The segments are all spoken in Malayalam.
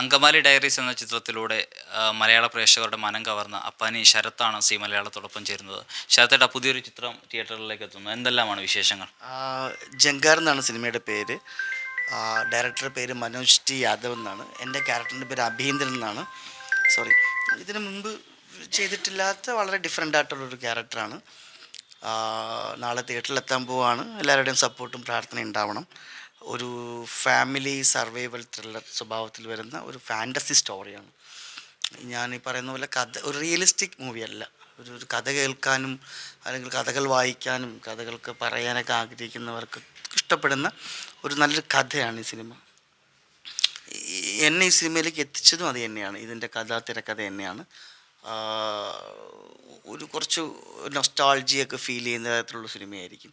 അങ്കമാലി ഡയറീസ് എന്ന ചിത്രത്തിലൂടെ മലയാള പ്രേക്ഷകരുടെ മനം കവർന്ന അപ്പാനി ശരത്താണ് സി മലയാളത്തോടൊപ്പം ചേരുന്നത്. ശരത്തേട്ട പുതിയൊരു ചിത്രം തിയേറ്ററിലേക്ക് എത്തുന്നു. എന്തെല്ലാമാണ് വിശേഷങ്ങൾ? ജങ്കാർ എന്നാണ് സിനിമയുടെ പേര്. ഡയറക്ടറുടെ പേര് മനോജ് ടി യാദവ് എന്നാണ്. എന്റെ ക്യാരക്ടറിന്റെ പേര് അഭീന്ദ്രൻ എന്നാണ്. സോറി ഇതിനു മുമ്പ് ചെയ്തിട്ടില്ലാത്ത വളരെ ഡിഫറെന്റ് ആയിട്ടുള്ളൊരു ക്യാരക്ടറാണ്. നാളെ തിയേറ്ററിലെത്താൻ പോവാണ്. എല്ലാവരുടെയും സപ്പോർട്ടും പ്രാർത്ഥനയും ഉണ്ടാവണം. ഒരു ഫാമിലി സർവൈവൽ ത്രില്ലർ സ്വഭാവത്തിൽ വരുന്ന ഒരു ഫാന്റസി സ്റ്റോറിയാണ്. ഞാൻ ഈ പറയുന്ന പോലെ കഥ ഒരു റിയലിസ്റ്റിക് മൂവിയല്ല. ഒരു ഒരു കഥ കേൾക്കാനും അല്ലെങ്കിൽ കഥകൾ വായിക്കാനും കഥകൾക്ക് പറയാനൊക്കെ ആഗ്രഹിക്കുന്നവർക്ക് ഇഷ്ടപ്പെടുന്ന ഒരു നല്ലൊരു കഥയാണ് ഈ സിനിമ. എന്നെ ഈ സിനിമയിലേക്ക് എത്തിച്ചതും അത് തന്നെയാണ്. ഇതിന്റെ കഥ തിരക്കഥ തന്നെയാണ്. ഒരു കുറച്ച് നൊസ്റ്റാൾജിയൊക്കെ ഫീൽ ചെയ്യുന്ന തരത്തിലുള്ള സിനിമയായിരിക്കും.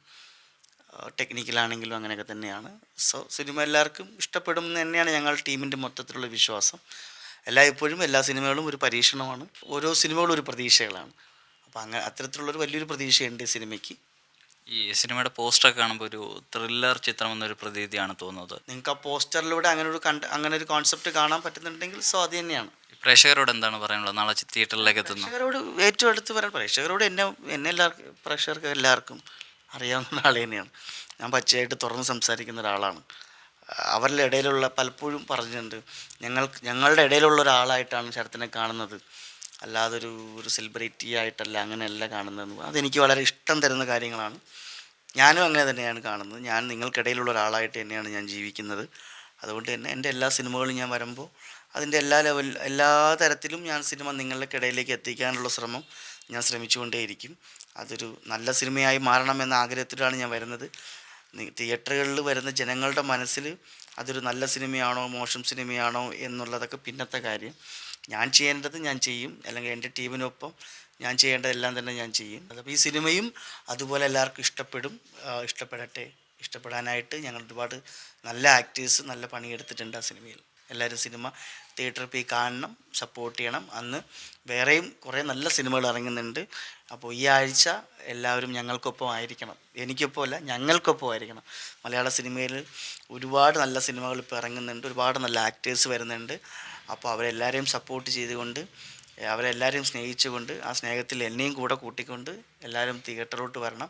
ടെക്നിക്കലാണെങ്കിലും അങ്ങനെയൊക്കെ തന്നെയാണ്. സോ സിനിമ എല്ലാവർക്കും ഇഷ്ടപ്പെടും എന്ന് തന്നെയാണ് ഞങ്ങൾ ടീമിന്റെ മൊത്തത്തിലുള്ള വിശ്വാസം. എല്ലാ എല്ലായ്പ്പോഴും എല്ലാ സിനിമകളും ഒരു പരീക്ഷണമാണ്. ഓരോ സിനിമകളും ഒരു പ്രതീക്ഷകളാണ്. അപ്പോൾ അങ്ങനെ അത്തരത്തിലുള്ളൊരു വലിയൊരു പ്രതീക്ഷയുണ്ട് ഈ സിനിമയ്ക്ക്. ഈ സിനിമയുടെ പോസ്റ്റർ കാണുമ്പോൾ ഒരു ത്രില്ലർ ചിത്രം എന്നൊരു പ്രതീതിയാണ് തോന്നുന്നത്. നിങ്ങൾക്ക് ആ പോസ്റ്ററിലൂടെ അങ്ങനെ ഒരു കണ്ട് അങ്ങനെ ഒരു കോൺസെപ്റ്റ് കാണാൻ പറ്റുന്നുണ്ടെങ്കിൽ സോ അത് തന്നെയാണ്. പ്രേക്ഷകരോട് എന്താണ് പറയാനുള്ളത്? നാളെ തിയേറ്ററിലേക്ക് എത്തുന്നു പ്രേക്ഷകരോട് ഏറ്റവും അടുത്ത് പറയാൻ പ്രേക്ഷകരോട് എന്നെ എന്നെ എല്ലാവർക്കും പ്രേക്ഷകർക്ക് എല്ലാവർക്കും അറിയാവുന്ന ആൾ തന്നെയാണ്. ഞാൻ പച്ചയായിട്ട് തുറന്ന് സംസാരിക്കുന്ന ഒരാളാണ്. അവരുടെ ഇടയിലുള്ള പലപ്പോഴും പറഞ്ഞിട്ടുണ്ട് ഞങ്ങൾ ഞങ്ങളുടെ ഇടയിലുള്ള ഒരാളായിട്ടാണ് ശരത്തിനെ കാണുന്നത്. അല്ലാതെ ഒരു ഒരു സെലിബ്രിറ്റി ആയിട്ടല്ല അങ്ങനെയല്ല കാണുന്നത് അതെനിക്ക് വളരെ ഇഷ്ടം തരുന്ന കാര്യങ്ങളാണ്. ഞാനും അങ്ങനെ തന്നെയാണ് കാണുന്നത്. ഞാൻ നിങ്ങൾക്കിടയിലുള്ള ഒരാളായിട്ട് തന്നെയാണ് ഞാൻ ജീവിക്കുന്നത്. അതുകൊണ്ട് തന്നെ എന്റെ എല്ലാ സിനിമകളും ഞാൻ വരുമ്പോൾ അതിന്റെ എല്ലാ ലെവൽ എല്ലാ തരത്തിലും ഞാൻ സിനിമ നിങ്ങളുടെ ഇടയിലേക്ക് എത്തിക്കാനുള്ള ശ്രമം ഞാൻ ശ്രമിച്ചുകൊണ്ടേയിരിക്കും. അതൊരു നല്ല സിനിമയായി മാറണമെന്ന ആഗ്രഹത്തിലാണ് ഞാൻ വരുന്നത്. തിയേറ്ററുകളിൽ വരുന്ന ജനങ്ങളുടെ മനസ്സിൽ അതൊരു നല്ല സിനിമയാണോ മോശം സിനിമയാണോ എന്നുള്ളതൊക്കെ പിന്നത്തെ കാര്യം. ഞാൻ ചെയ്യേണ്ടത് ഞാൻ ചെയ്യും. അല്ലെങ്കിൽ എന്റെ ടീമിനൊപ്പം ഞാൻ ചെയ്യേണ്ടതെല്ലാം തന്നെ ഞാൻ ചെയ്യും. അതപ്പോൾ ഈ സിനിമയും അതുപോലെ എല്ലാവർക്കും ഇഷ്ടപ്പെടും. ഇഷ്ടപ്പെടട്ടെ. ഇഷ്ടപ്പെടാനായിട്ട് ഞങ്ങൾ ഒരുപാട് നല്ല ആക്ടേഴ്സ് നല്ല പണിയെടുത്തിട്ടുണ്ട് ആ സിനിമയിൽ. എല്ലാവരും സിനിമ തിയേറ്ററിൽ പോയി കാണണം സപ്പോർട്ട് ചെയ്യണം. അന്ന് വേറെയും കുറേ നല്ല സിനിമകൾ ഇറങ്ങുന്നുണ്ട്. അപ്പോൾ ഈ ആഴ്ച എല്ലാവരും ഞങ്ങൾക്കൊപ്പം ആയിരിക്കണം. എനിക്കൊപ്പം അല്ല ഞങ്ങൾക്കൊപ്പം ആയിരിക്കണം. മലയാള സിനിമയിൽ ഒരുപാട് നല്ല സിനിമകൾ ഇപ്പോൾ ഇറങ്ങുന്നുണ്ട്. ഒരുപാട് നല്ല ആക്ടേഴ്സ് വരുന്നുണ്ട്. അപ്പോൾ അവരെല്ലാവരെയും സപ്പോർട്ട് ചെയ്തുകൊണ്ട് അവരെല്ലാവരെയും സ്നേഹിച്ചുകൊണ്ട് ആ സ്നേഹത്തിൽ എന്നെയും കൂടെ കൂട്ടിക്കൊണ്ട് എല്ലാവരും തിയേറ്ററിലോട്ട് വരണം.